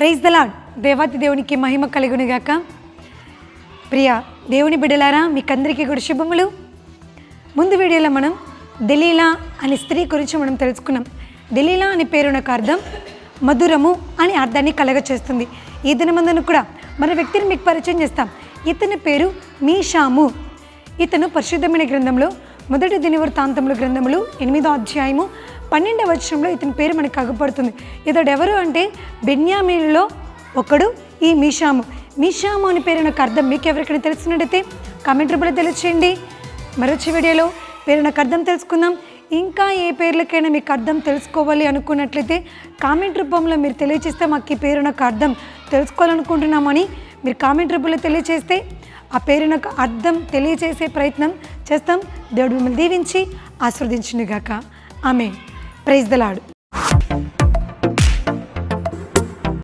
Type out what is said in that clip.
Praise the Lord దేవాతి దేవునికి మహిమ కలుగునిగాక. ప్రియ దేవుని బిడ్డలారా మీకందరికీ కూడా శుభములు. ముందు వీడియోలో మనం దలీలా అనే స్త్రీ గురించి మనం తెలుసుకున్నాం. దలీలా అనే పేరునకు అర్థం మధురము అని అర్థాన్ని కలగచేస్తుంది. ఈ దినమందును కూడా మన వ్యక్తిని మీకు పరిచయం చేస్తాం. ఇతని పేరు మీషాము. ఇతను పరిశుద్ధమైన గ్రంథంలో మొదటి దినవృత్తాంతములు గ్రంథములు ఎనిమిదో అధ్యాయము పన్నెండవ వచనంలో ఇతని పేరు మనకు అగపడుతుంది ఇతడు ఎవరు అంటే? బెన్యామీనులో ఒకడు ఈ మీషాము. మీషాము అని పేరు నాకు అర్థం. మీకు ఎవరికైనా తెలిసినట్టయితే కామెంట్ రూపంలో తెలియచేయండి. మరొచ్చి వీడియోలో పేరు నాకు అర్థం తెలుసుకుందాం. ఇంకా ఏ పేర్లకైనా మీకు అర్థం తెలుసుకోవాలి అనుకున్నట్లయితే కామెంట్ రూపంలో మీరు తెలియచేస్తే మాకు ఈ పేరు నాకు అర్థం. తెలుసుకోవాలనుకుంటున్నామని మీరు కామెంట్ రూపంలో తెలియచేస్తే ఆ పేరు నాకు అర్థం తెలియజేసే ప్రయత్నం చేస్తాం దేవుడు మిమ్మల్ని దీవించి ఆస్వాదించునుగాక ఆమె ప్రైజ్ దలాడు